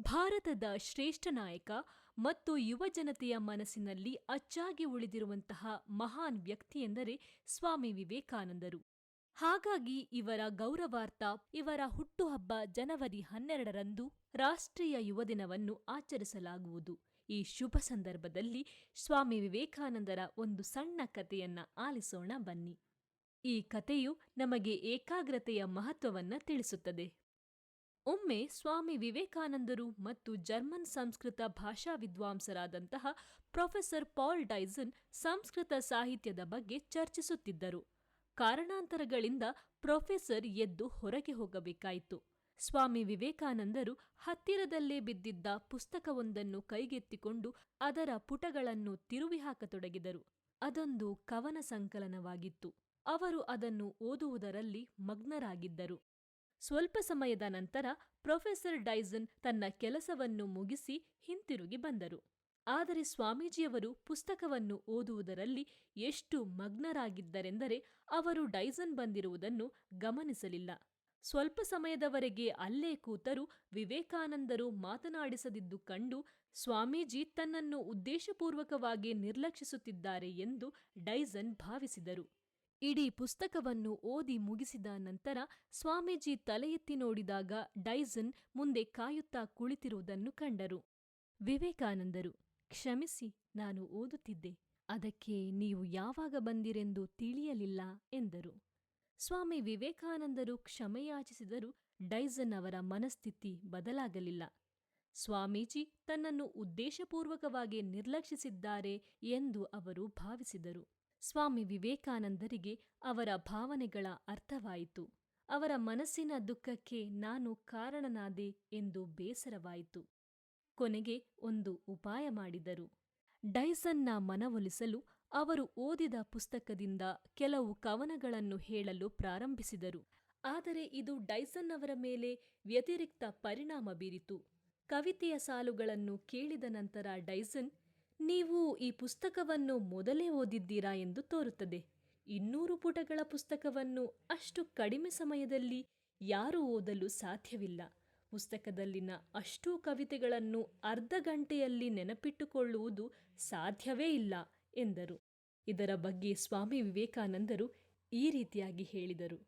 ಭಾರತದ ಶ್ರೇಷ್ಠ ನಾಯಕ ಮತ್ತು ಯುವಜನತೆಯ ಮನಸ್ಸಿನಲ್ಲಿ ಅಚ್ಚಾಗಿ ಉಳಿದಿರುವಂತಹ ಮಹಾನ್ ವ್ಯಕ್ತಿಯೆಂದರೆ ಸ್ವಾಮಿ ವಿವೇಕಾನಂದರು. ಹಾಗಾಗಿ ಇವರ ಗೌರವಾರ್ಥ, ಇವರ ಹುಟ್ಟುಹಬ್ಬ ಜನವರಿ ಹನ್ನೆರಡರಂದು ರಾಷ್ಟ್ರೀಯ ಯುವ ದಿನವನ್ನು ಆಚರಿಸಲಾಗುವುದು. ಈ ಶುಭ ಸಂದರ್ಭದಲ್ಲಿ ಸ್ವಾಮಿ ವಿವೇಕಾನಂದರ ಒಂದು ಸಣ್ಣ ಕಥೆಯನ್ನ ಆಲಿಸೋಣ ಬನ್ನಿ. ಈ ಕಥೆಯು ನಮಗೆ ಏಕಾಗ್ರತೆಯ ಮಹತ್ವವನ್ನು ತಿಳಿಸುತ್ತದೆ. ಒಮ್ಮೆ ಸ್ವಾಮಿ ವಿವೇಕಾನಂದರು ಮತ್ತು ಜರ್ಮನ್ ಸಂಸ್ಕೃತ ಭಾಷಾ ವಿದ್ವಾಂಸರಾದಂತಹ ಪ್ರೊಫೆಸರ್ ಪಾಲ್ ಡೈಸನ್ ಸಂಸ್ಕೃತ ಸಾಹಿತ್ಯದ ಬಗ್ಗೆ ಚರ್ಚಿಸುತ್ತಿದ್ದರು. ಕಾರಣಾಂತರಗಳಿಂದ ಪ್ರೊಫೆಸರ್ ಎದ್ದು ಹೊರಗೆ ಹೋಗಬೇಕಾಯಿತು. ಸ್ವಾಮಿ ವಿವೇಕಾನಂದರು ಹತ್ತಿರದಲ್ಲೇ ಬಿದ್ದಿದ್ದ ಪುಸ್ತಕವೊಂದನ್ನು ಕೈಗೆತ್ತಿಕೊಂಡು ಅದರ ಪುಟಗಳನ್ನು ತಿರುವಿ ಹಾಕತೊಡಗಿದರು ಅದೊಂದು ಕವನ ಸಂಕಲನವಾಗಿತ್ತು. ಅವರು ಅದನ್ನು ಓದುವುದರಲ್ಲಿ ಮಗ್ನರಾಗಿದ್ದರು. ಸ್ವಲ್ಪ ಸಮಯದ ನಂತರ ಪ್ರೊಫೆಸರ್ ಡೈಸನ್ ತನ್ನ ಕೆಲಸವನ್ನು ಮುಗಿಸಿ ಹಿಂತಿರುಗಿ ಬಂದರು. ಆದರೆ ಸ್ವಾಮೀಜಿಯವರು ಪುಸ್ತಕವನ್ನು ಓದುವುದರಲ್ಲಿ ಎಷ್ಟು ಮಗ್ನರಾಗಿದ್ದರೆಂದರೆ ಅವರು ಡೈಸನ್ ಬಂದಿರುವುದನ್ನು ಗಮನಿಸಲಿಲ್ಲ. ಸ್ವಲ್ಪ ಸಮಯದವರೆಗೆ ಅಲ್ಲೇ ಕೂತರು ವಿವೇಕಾನಂದರು ಮಾತನಾಡಿಸದಿದ್ದು ಕಂಡು ಸ್ವಾಮೀಜಿ ತನ್ನನ್ನು ಉದ್ದೇಶಪೂರ್ವಕವಾಗಿ ನಿರ್ಲಕ್ಷಿಸುತ್ತಿದ್ದಾರೆ ಎಂದು ಡೈಸನ್ ಭಾವಿಸಿದರು. ಇಡೀ ಪುಸ್ತಕವನ್ನು ಓದಿ ಮುಗಿಸಿದ ನಂತರ ಸ್ವಾಮೀಜಿ ತಲೆಯೆತ್ತಿ ನೋಡಿದಾಗ ಡೈಸನ್ ಮುಂದೆ ಕಾಯುತ್ತಾ ಕುಳಿತಿರುವುದನ್ನು ಕಂಡರು. ವಿವೇಕಾನಂದರು, ಕ್ಷಮಿಸಿ, ನಾನು ಓದುತ್ತಿದ್ದೆ. ಅದಕ್ಕೆ ನೀವು ಯಾವಾಗ ಬಂದಿರೆಂದು ತಿಳಿಯಲಿಲ್ಲ, ಎಂದರು. ಸ್ವಾಮಿ ವಿವೇಕಾನಂದರು ಕ್ಷಮೆಯಾಚಿಸಿದರೂ ಡೈಸನ್ ಅವರ ಮನಸ್ಥಿತಿ ಬದಲಾಗಲಿಲ್ಲ. ಸ್ವಾಮೀಜಿ ತನ್ನನ್ನು ಉದ್ದೇಶಪೂರ್ವಕವಾಗಿ ನಿರ್ಲಕ್ಷಿಸಿದ್ದಾರೆ ಎಂದು ಅವರು ಭಾವಿಸಿದರು. ಸ್ವಾಮಿ ವಿವೇಕಾನಂದರಿಗೆ ಅವರ ಭಾವನೆಗಳ ಅರ್ಥವಾಯಿತು. ಅವರ ಮನಸ್ಸಿನ ದುಃಖಕ್ಕೆ ನಾನು ಕಾರಣನಾದೆ ಎಂದು ಬೇಸರವಾಯಿತು. ಕೊನೆಗೆ ಒಂದು ಉಪಾಯ ಮಾಡಿದರು. ಡೈಸನ್ನ ಮನವೊಲಿಸಲು ಅವರು ಓದಿದ ಪುಸ್ತಕದಿಂದ ಕೆಲವು ಕವನಗಳನ್ನು ಹೇಳಲು ಪ್ರಾರಂಭಿಸಿದರು. ಆದರೆ ಇದು ಡೈಸನ್ ಅವರ ಮೇಲೆ ವ್ಯತಿರಿಕ್ತ ಪರಿಣಾಮ ಬೀರಿತು. ಕವಿತೆಯ ಸಾಲುಗಳನ್ನು ಕೇಳಿದ ನಂತರ ಡೈಸನ್ ನೀವು ಈ ಪುಸ್ತಕವನ್ನು ಮೊದಲೇ ಓದಿದ್ದೀರಾ ಎಂದು ತೋರುತ್ತದೆ. ಇನ್ನೂರು ಪುಟಗಳ ಪುಸ್ತಕವನ್ನು ಅಷ್ಟು ಕಡಿಮೆ ಸಮಯದಲ್ಲಿ ಯಾರೂ ಓದಲು ಸಾಧ್ಯವಿಲ್ಲ. ಪುಸ್ತಕದಲ್ಲಿನ ಅಷ್ಟೂ ಕವಿತೆಗಳನ್ನು ಅರ್ಧ ಗಂಟೆಯಲ್ಲಿ ನೆನಪಿಟ್ಟುಕೊಳ್ಳುವುದು ಸಾಧ್ಯವೇ ಇಲ್ಲ, ಎಂದರು. ಇದರ ಬಗ್ಗೆ ಸ್ವಾಮಿ ವಿವೇಕಾನಂದರು ಈ ರೀತಿಯಾಗಿ ಹೇಳಿದರು.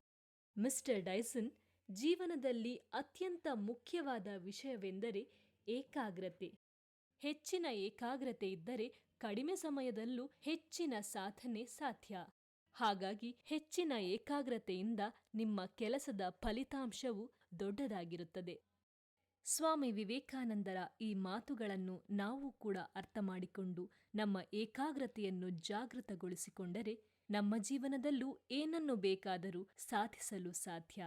ಮಿಸ್ಟರ್ ಡೈಸನ್, ಜೀವನದಲ್ಲಿ ಅತ್ಯಂತ ಮುಖ್ಯವಾದ ವಿಷಯವೆಂದರೆ ಏಕಾಗ್ರತೆ. ಹೆಚ್ಚಿನ ಏಕಾಗ್ರತೆ ಇದ್ದರೆ ಕಡಿಮೆ ಸಮಯದಲ್ಲೂ ಹೆಚ್ಚಿನ ಸಾಧನೆ ಸಾಧ್ಯ. ಹಾಗಾಗಿ ಹೆಚ್ಚಿನ ಏಕಾಗ್ರತೆಯಿಂದ ನಿಮ್ಮ ಕೆಲಸದ ಫಲಿತಾಂಶವು ದೊಡ್ಡದಾಗಿರುತ್ತದೆ. ಸ್ವಾಮಿ ವಿವೇಕಾನಂದರ ಈ ಮಾತುಗಳನ್ನು ನಾವು ಕೂಡ ಅರ್ಥ ಮಾಡಿಕೊಂಡು ನಮ್ಮ ಏಕಾಗ್ರತೆಯನ್ನು ಜಾಗೃತಗೊಳಿಸಿಕೊಂಡರೆ ನಮ್ಮ ಜೀವನದಲ್ಲೂ ಏನನ್ನು ಬೇಕಾದರೂ ಸಾಧಿಸಲು ಸಾಧ್ಯ.